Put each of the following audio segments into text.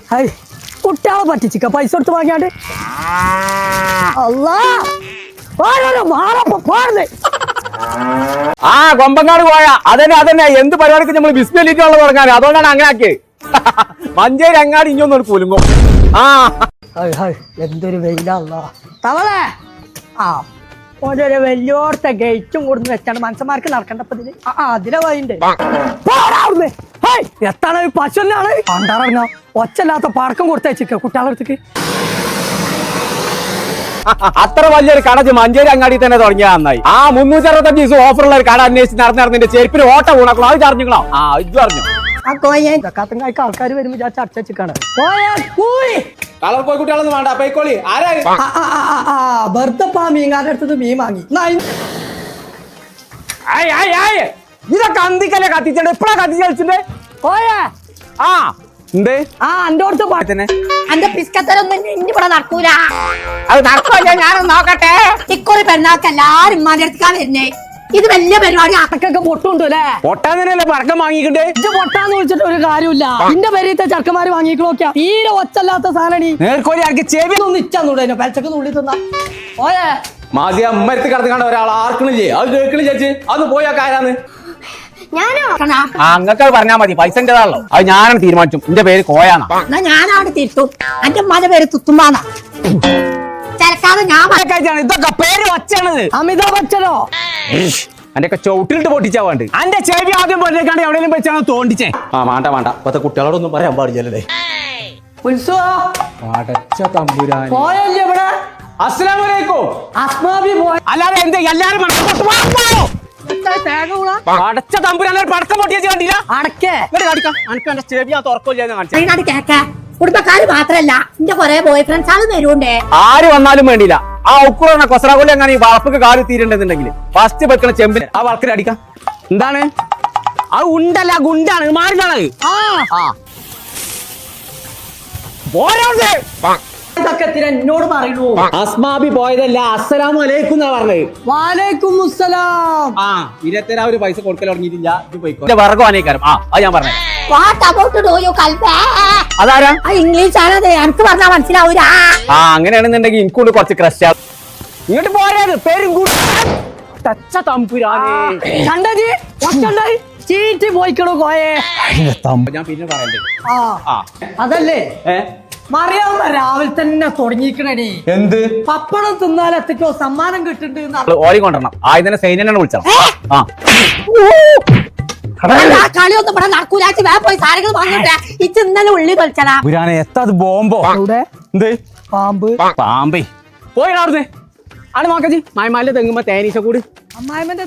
High കുട്ടികളെ പറ്റിച്ചിക്ക പൈസ കൊടുത്ത് വാങ്ങിയാണ്ട്. അല്ലാ ഓരോരോ മാറപ്പോ പോരുന്നേ ആ കൊമ്പങ്ങാട് പോയ. അതന്നെ അതന്നെ. എന്ത് പരിപാടിക്ക് നമ്മൾ വിസ്മയിലിട്ടുള്ള തുടങ്ങാൻ അതുകൊണ്ടാണ് അങ്ങനെ ആക്കിയത് മഞ്ചേരി അങ്ങാടി ഇഞ്ഞൊന്നും കുലുങ്ങും ആ. എന്തൊരു വെയിലല്ല തവളെ! ആ ഓരോരോ വലിയോർത്ത ഗേറ്റും കൊടുന്ന് വെച്ചാണ് മനുഷ്യന്മാർക്ക് നടക്കേണ്ടപ്പോ ഇതിൽ ആ അതിലെ വഴിണ്ട് പോടാവുന്നേ പശു തന്നെയാണ് പണ്ടറിഞ്ഞോ ഒച്ചല്ലാത്ത പടക്കം കൊടുത്തേച്ചിക്ക കുട്ടികളടുത്തേക്ക് അത്ര വലിയൊരു കട മഞ്ചേരി അങ്ങാടി തന്നെ തുടങ്ങിയ നന്നായി. ആ മുന്നൂറ്റി അറുപത്തഞ്ച് ദിവസം ഓഫറുള്ള ഒരു കട അന്വേഷിച്ച് നടന്ന് നടന്നിന്റെ ചെരുപ്പിന് ഓട്ട വീണക്കളോ അത് അറിഞ്ഞോ ആ ഇത് പറഞ്ഞു. ആ കോയ കത്തങ്കായ്ക്ക് ആൾക്കാർ വരുമ്പോ ഞാൻ ചർച്ച വെച്ചിക്കാണ് കോയ കൂയി കളർ പോയി കുട്ടികളൊന്നും വേണ്ട പൈക്കോളി ആരാ ആ, ആ, ആ, ആ, ആ, വെറുതെ പാ മീൻകാരുടെ അടുത്തത് മീൻ വാങ്ങി. ഇതൊക്കെ അന്തിക്കല്ലേ കത്തിച്ചത് എപ്പോഴാ കത്തിച്ച് കളിച്ചിട്ട്? കോയ ആ. എന്തേ? ആ എന്റെ അടുത്ത് പാ- തന്നെ അന്റെ പിസ്കത്തരൊന്നും ഇനി ഇവിടെ നടക്കൂല. അത് നടക്കോ ഞാനൊന്ന് നോക്കട്ടെ. ഇക്കുറി പെരുന്നാൾക്ക് എല്ലാരും ഉമ്മാന്റെ അടുത്തേക്കാ വരുന്നേ. ഇത് വലിയ പരിപാടി അടക്കൊക്കെ പൊട്ടുണ്ട് അല്ലേ? പൊട്ടാൻ തന്നെയല്ലേ പടക്കം വാങ്ങിക്കണ്ടേ? ഇത് പൊട്ടാന്ന് വിളിച്ചിട്ട് ഒരു കാര്യമില്ല ഇന്റെ പേരീത്തെ ചെറുക്കന്മാര് വാങ്ങിക്കണോക്കാ തീരെ ഒച്ചല്ലാത്ത സാധനം നേർക്കോലി ആർക്ക് ചെവി ഒന്ന് ഇച്ചാന്നൂടെ പെലച്ചക്ക് നുള്ളി തിന്നാ. പോയേ. മാതിയ അമ്മരത്ത് കിടന്ന് കണ്ട ഒരാൾ ആർക്കണില്ലേ അത് കേൾക്കണി ചേച്ചി? അത് പോയാ കാരാന്ന്. ഞാനോ? അങ്ങക്ക് പറഞ്ഞാ മതി. പൈസ എന്റേതാണല്ലോ. അത് ഞാനാണ് തീരുമാനിച്ചു എന്റെ പേര് കോയാന്നാ എന്നാ ഞാനാണ് തിരുത്തും അന്റെ ഉമ്മാന്റെ പേര് തുത്തുമ്പാന്ന ചിലക്കാതെ ഞാൻ പറ- ഇതൊക്കെ പേര് വച്ചാണത് ബച്ചനോ? എന്റെ ഒക്കെ ചവിട്ടിലിട്ട് പൊട്ടിച്ചാ വേണ്ട? എന്റെ ചെവി ആദ്യം പൊട്ടിക്കാണ്ട് എവിടെയെങ്കിലും വെച്ചാണ് തോണ്ടിച്ചേ. ആ വേണ്ട വേണ്ട. ഇപ്പത്തെ കുട്ടികളോടൊന്നും പറയാൻ പാടില്ലല്ലേ. അടച്ച തമ്പുരാൻ അസ്സലാമലൈക്കും അസ്മാബി അല്ലാതെ എന്ത് എല്ലാരും അടച്ച തമ്പുരാനെ പടക്കം പൊട്ടിയാ കണ്ടില്ല അടക്കേ. എനിക്ക് എന്റെ ചെവി ആ തുറക്കില്ല കാണിച്ചു. അതിനാട് കേക്ക. കുടുംബക്കാര് മാത്രല്ല എന്റെ കൊറേ ബോയ് ഫ്രണ്ട്സ് ആണ് വരുണ്ടേ ആര് വന്നാലും വേണ്ടില്ല ആ ഉക്കുറ കൊസറാകൊല്ലി അങ്ങനെ ഈ വളപ്പൊക്കെ കാൽ തീരുണ്ടെന്നുണ്ടെങ്കിൽ ഫസ്റ്റ് വെക്കണ ചെമ്പിന്. ആ വളക്കിൽ അടിക്കാം. എന്താണ്? അത് ഉണ്ടല്ല ഗുണ്ടാണ്. മാറിലാണ് ആ. പോരാ ഇതൊക്കെ എത്തിനാ എന്നോട് പറയണു അസ്മാബി പോയതല്ല അസ്സലാമു അലൈക്കും എന്നാ പറഞ്ഞത്. വാലേക്കും മുസ്സലാം. ആ ഒരു പൈസ കൊടുക്കൽ തുടങ്ങിയിട്ടില്ല ഇത് പോയിക്കോ. അനേക്കാരം. ആ അത് ഞാൻ അതാരാ? ഇംഗ്ലീഷ് എനിക്ക് പറഞ്ഞാ ആ അങ്ങനെയാണെന്നുണ്ടെങ്കിൽ എനിക്കൊണ്ട് കുറച്ച് ക്രഷ് ഇങ്ങോട്ട് പോരാത് പേരും തച്ച തമ്പുരാനേ. കണ്ടജി ഒറ്റണ്ടായി ചീറ്റി പോയിക്കണു കോയേ. ഞാൻ പിന്നെ പറയണ്ടേ? ആ ആ. അതല്ലേ? മറിയാവുന്ന രാവിലെ തന്നെ തുടങ്ങിക്കണേ എന്ത്? പപ്പടം തിന്നാൽ എത്തിക്കോ സമ്മാനം കിട്ടുന്നുണ്ട് ഓരി കൊണ്ടുവരണം. ആയുധനെ സൈന്യനെ വിളിച്ചണം. ആ. ബോംബോ? പാമ്പ്. പാമ്പേ. പോയി അവിടുന്ന് ആണ് നോക്കജി മായ്മാലിന്റെ തെങ്ങുമ്പോ തേനീച്ച കൂടി. അമ്മായിമന്റെ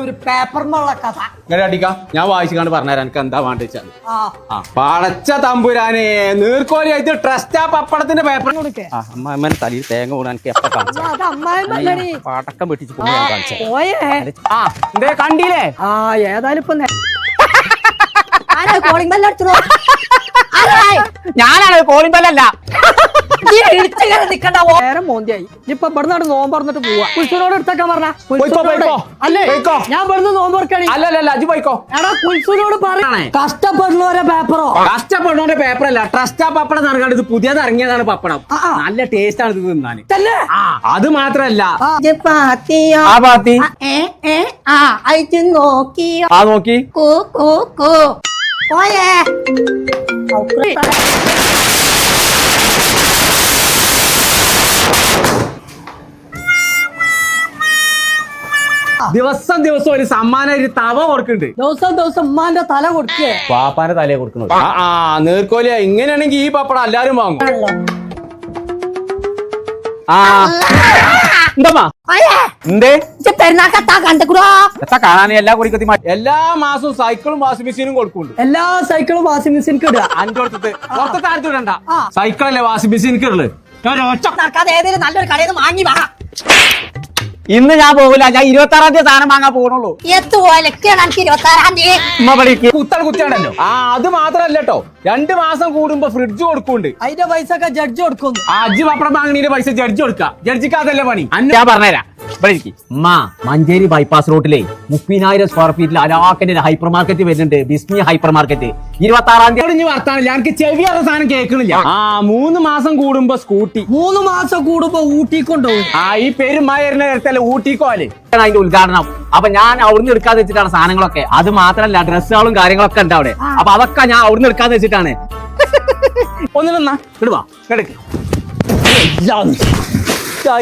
ഒരു പേപ്പറിനുള്ള കഥ. ഇങ്ങനെ അടിക്ക. ഞാൻ വായിച്ചു കണ്ട് പറഞ്ഞുതരാം. എനിക്ക് എന്താ വേണ്ട വെച്ചാൽ ആ. ആ. പടച്ച തമ്പുരാനെ നീർക്കോലി ആയിട്ട് ട്രസ്റ്റാ പപ്പടത്തിന്റെ പേപ്പർ കൊടുക്കേ. ആ തലയിൽ തേങ്ങ കൂടാൻ എനിക്ക് എപ്പ കാണിച്ചു? അല്ല, അത് അമ്മായിമല്ലടി പടക്കം വെട്ടിച്ച് കൊണ്ട് ഞാൻ കാണിച്ചു. പോയേ. ആ എന്തേ കണ്ടില്ലേ? ആ ഏതായാലും ഇപ്പൊ നേ- ആരാ കോളിംഗ് ബെല്ല് അടിച്ചതോ? ആരായി ഞാനാണ് കോളിംഗ് ബെല്ലല്ല ഈ ഇടിച്ചിങ്ങനെ നിക്കണ്ട ഓ. നേരം മോന്തിയായി. ഇപ്പൊ ഇവിടെ നോമ്പ് പറഞ്ഞിട്ട് പോവാ. കുൽസുനോട് എടുത്തേക്കാൻ പറഞ്ഞ? പോയിക്കോ, പോയിക്കോ. അല്ലേ? പോയിക്കോ. ഞാൻ ഇവിടുന്ന് നോമ്പ് അല്ലല്ല അജി പോയിക്കോ. എടാ കുൽസുനോട്. കഷ്ടപ്പെടുന്നവരെ പേപ്പറോ? പേപ്പർ അല്ല. ആ പപ്പടം നടക്കാണ്ട് ഇത് പുതിയത് ഇറങ്ങിയതാണ് പപ്പടം. നല്ല ടേസ്റ്റ് ആണ് ഇത് തിന്നാന് തന്നെ ആ അത് മാത്രല്ല. നോക്കി ആ നോക്കി. കൂ കൂ കൂ. പോയേ. ദിവസം ദിവസം ഒരു സമ്മാനം ഒരു തവ കൊടുക്കുന്നുണ്ട്. ദിവസം ദിവസം ഉമ്മാന്റെ തല കൊടുക്കേ. പാപ്പാന്റെ തലയെ കൊടുക്കുന്നത്. ആ ആ നീർക്കോലിയ. ഇങ്ങനെയാണെങ്കിൽ ഈ പപ്പടം എല്ലാരും വാങ്ങും. ആ. എന്താ? പോയേ എന്തേ പെരുന്നാക്കത്താ കണ്ടുകൂടോ എത്ര കാണാൻ എല്ലാ കുറിക്കത്തി എല്ലാ മാസവും സൈക്കിളും വാഷിംഗ് മെഷീനും കൊടുക്കുന്നുണ്ട്. എല്ലാ സൈക്കിളും വാഷിംഗ് മെഷീൻ ഇടുക. അഞ്ചു കൊടുത്തിട്ട്. പുറത്തെ ആ. സൈക്കിളല്ലേ വാഷിംഗ് മെഷീൻ ഏതെങ്കിലും നല്ലൊരു കടയിൽ നിന്ന് വാങ്ങി വാ. ഇന്ന് ഞാൻ പോകില്ല ഞാൻ ഇരുപത്തി ആറാം തീയതി സാധനം വാങ്ങാൻ പോകണുള്ളൂ എത്തു പോയാലും എനിക്ക് ഇരുപത്തി ആറാം തീയതി കുത്തൽ കുത്തിയാണല്ലോ. ആ അത് മാത്രല്ല കേട്ടോ രണ്ട് മാസം കൂടുമ്പോ ഫ്രിഡ്ജ് കൊടുക്കുന്നുണ്ട്. അതിന്റെ പൈസ ഒക്കെ ജഡ്ജ് കൊടുക്കും ആ അജ്ജ് പപ്പടം വാങ്ങണീന്റെ പൈസ ജഡ്ജ് കൊടുക്ക. ജഡ്ജിക്ക് അതല്ലേ പണി? അന്ന് ഞാൻ പറഞ്ഞുതരാം. മഞ്ചേരി ബൈപ്പാസ് റോഡിലെ മുപ്പതിനായിരം സ്ക്വയർ ഫീറ്റിൽ അലാക്കിന്റെ ഹൈപ്പർ മാർക്കറ്റ് വരുന്നുണ്ട്. ബിസ്മി ഹൈപ്പർ മാർക്കറ്റ് ഇരുപത്തി ആറാം തീയതി വർത്താനം. വർത്താനില്ല എനിക്ക് ചെവി അറിയ സാധനം കേൾക്കണില്ല. ആ മൂന്ന് മാസം കൂടുമ്പോ സ്കൂട്ടി. മൂന്ന് മാസം കൂടുമ്പോ ഊട്ടി കൊണ്ടുപോകും ആ ഈ പെരുമായിരുന്ന നേരത്തല്ലേ ഊട്ടിക്കോൽ. അതിന്റെ ഉദ്ഘാടനം. അപ്പൊ ഞാൻ അവിടുന്ന് എടുക്കാതെ വെച്ചിട്ടാണ് സാധനങ്ങളൊക്കെ. അത് മാത്രല്ല ഡ്രസ്സുകളും കാര്യങ്ങളൊക്കെ ഉണ്ട് അവിടെ. അപ്പൊ അതൊക്കെ ഞാൻ അവിടുന്ന് എടുക്കാതെ വെച്ചിട്ടാണ്. ഒന്നിനാ ഇടുവാ കിടക്ക്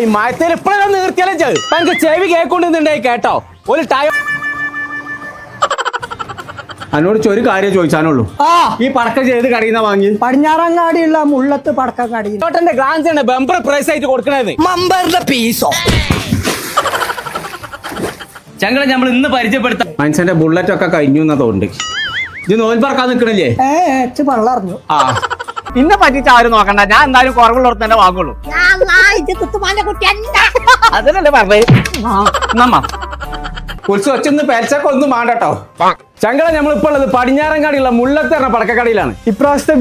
ഈ മയത്തേൽ എപ്പോഴും നിർത്തിയാലും ചെയ്ത് എനിക്ക് ചെവി കേൾക്കൊണ്ടിരുന്നുണ്ടായി കേട്ടോ. ഒരു ടൈം എന്നോട് ഒരു കാര്യം ചോദിച്ചാനുള്ളൂ. ആ. ഈ പടക്കം ചെയ്ത് കടയിന്ന വാങ്ങി പടിഞ്ഞാറങ്ങാടിയുള്ള മുള്ളത്ത് പടക്കം ടോട്ടന്റെ ഗ്ലാൻസ് ആണ് ബമ്പർ പ്രൈസ് ആയിട്ട് കൊടുക്കണത്. മമ്പറിന്റെ പീസോ ചങ്ങളെ നമ്മൾ ഇന്ന് പരിചയപ്പെടുത്താം. മനുഷ്യന്റെ ബുള്ളറ്റ് ഒക്കെ കഴിഞ്ഞു എന്നാ തോന്നുന്നുണ്ട്. ഇത് നോൽ പറക്കാൻ നിൽക്കണില്ലേ പറഞ്ഞു ആ. ഇന്നെ പറ്റിച്ച് ആരും നോക്കണ്ട. ഞാൻ എന്തായാലും കുറവുള്ളവർക്ക് തന്നെ വാങ്ങുള്ളൂ. അതിനല്ലേ പറഞ്ഞേ? നമ്മ ഒച്ചൊന്ന് പേച്ചൊക്കെ ഒന്നും വേണ്ടട്ടോ ചങ്കള നമ്മളിപ്പോ ഉള്ളത് പടിഞ്ഞാറൻ മുള്ളത്ത് പറഞ്ഞ പടക്കക്കടയിലാണ്. ഇപ്രാവശ്യത്തെ